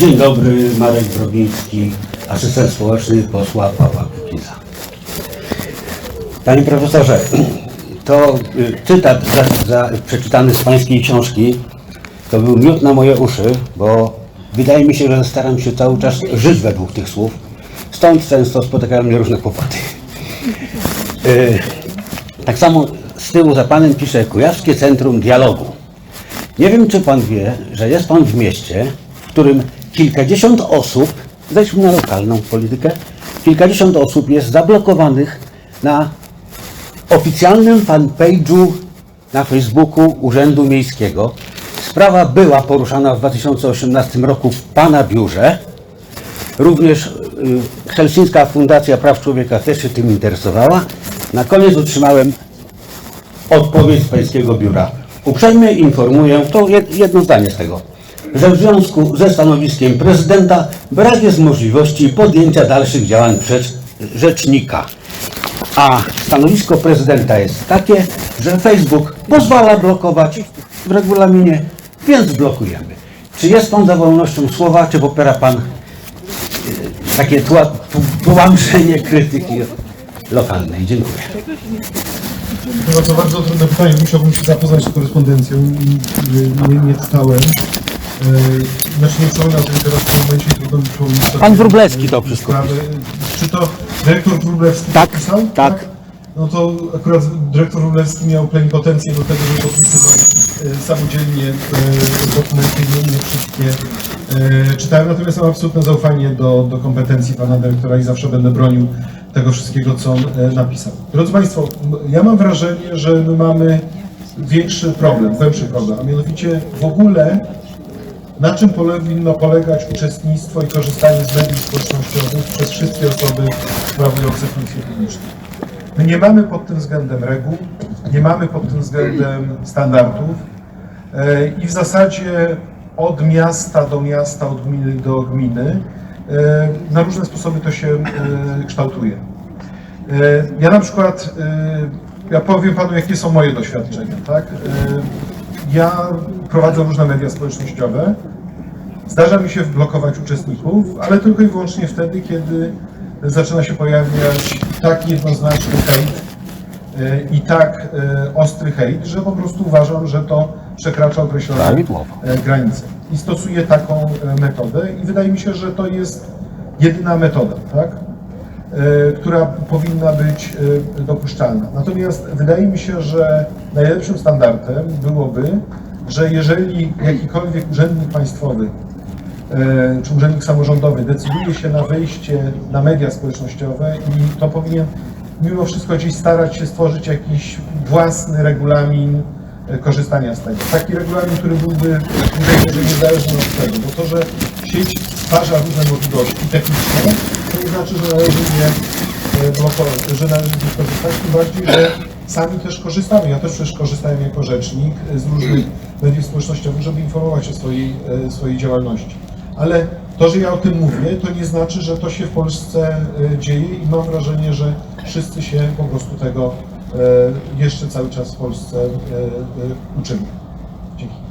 Dzień dobry, Marek Brobiński, asystent społeczny posła Pawła Kukiza. Panie profesorze, to y, cytat za, za, przeczytany z pańskiej książki to był miód na moje uszy, bo wydaje mi się, że staram się cały czas żyć według tych słów. Stąd często spotykają mnie różne kłopoty. Y, tak samo z tyłu za panem pisze Kujawskie Centrum Dialogu. Nie wiem, czy pan wie, że jest pan w mieście, w którym kilkadziesiąt osób, zejdźmy na lokalną politykę, kilkadziesiąt osób jest zablokowanych na oficjalnym fanpage'u na Facebooku Urzędu Miejskiego. Sprawa była poruszana w 2018 roku w pana biurze. Również y, Helsińska Fundacja Praw Człowieka też się tym interesowała. Na koniec otrzymałem odpowiedź z pańskiego biura. Uprzejmie informuję, to jed- jedno zdanie z tego, że w związku ze stanowiskiem prezydenta brak jest możliwości podjęcia dalszych działań przez rzecznika. A stanowisko prezydenta jest takie, że Facebook pozwala blokować w regulaminie, więc blokujemy. Czy jest pan za wolnością słowa, czy popiera pan y, takie tła, krytyki lokalnej? Dziękuję. No to bardzo trudne pytanie. Musiałbym się zapoznać z korespondencją nie, nie czytałem. E, Znaczy nie przypominam sobie teraz w tym momencie, trudno mi przypomnieć. Pan Wróblewski to wszystko sprawy. Czy to dyrektor Wróblewski Tak, pisał? tak. No to akurat dyrektor Wróblewski miał plenipotencję do tego, żeby podpisywać e, samodzielnie e, dokumenty i nie wszystkie e, czytałem. Natomiast mam absolutne zaufanie do, do kompetencji pana dyrektora i zawsze będę bronił tego wszystkiego, co on e, napisał. Drodzy Państwo, m- ja mam wrażenie, że my mamy większy problem, głębszy problem, a mianowicie w ogóle na czym powinno polegać uczestnictwo i korzystanie z mediów społecznościowych przez wszystkie osoby sprawujące funkcje publiczne. My nie mamy pod tym względem reguł, nie mamy pod tym względem standardów e, i w zasadzie od miasta do miasta, od gminy do gminy e, na różne sposoby to się e, kształtuje. Ja na przykład, ja powiem Panu, jakie są moje doświadczenia, tak? Ja prowadzę różne media społecznościowe. Zdarza mi się blokować uczestników, ale tylko i wyłącznie wtedy, kiedy zaczyna się pojawiać tak jednoznaczny hejt e, i tak e, ostry hejt, że po prostu uważam, że to przekracza określone e, granice. I stosuję taką metodę i wydaje mi się, że to jest jedyna metoda, tak? która powinna być dopuszczalna. Natomiast wydaje mi się, że najlepszym standardem byłoby, że jeżeli jakikolwiek urzędnik państwowy e, czy urzędnik samorządowy decyduje się na wejście na media społecznościowe i to powinien mimo wszystko gdzieś starać się stworzyć jakiś własny regulamin e, korzystania z tego. Taki regulamin, który byłby w dużej niezależny od tego, bo to, że sieć stwarza różne możliwości techniczne, to nie znaczy, że należy je e, blokować, że należy z nich korzystać, tym bardziej, że sami też korzystamy. Ja też przecież korzystałem jako rzecznik z różnych mediów społecznościowych, żeby informować o swojej, e, swojej działalności. Ale to, że ja o tym mówię, to nie znaczy, że to się w Polsce e, dzieje i mam wrażenie, że wszyscy się po prostu tego e, jeszcze cały czas w Polsce uczymy. Dzięki.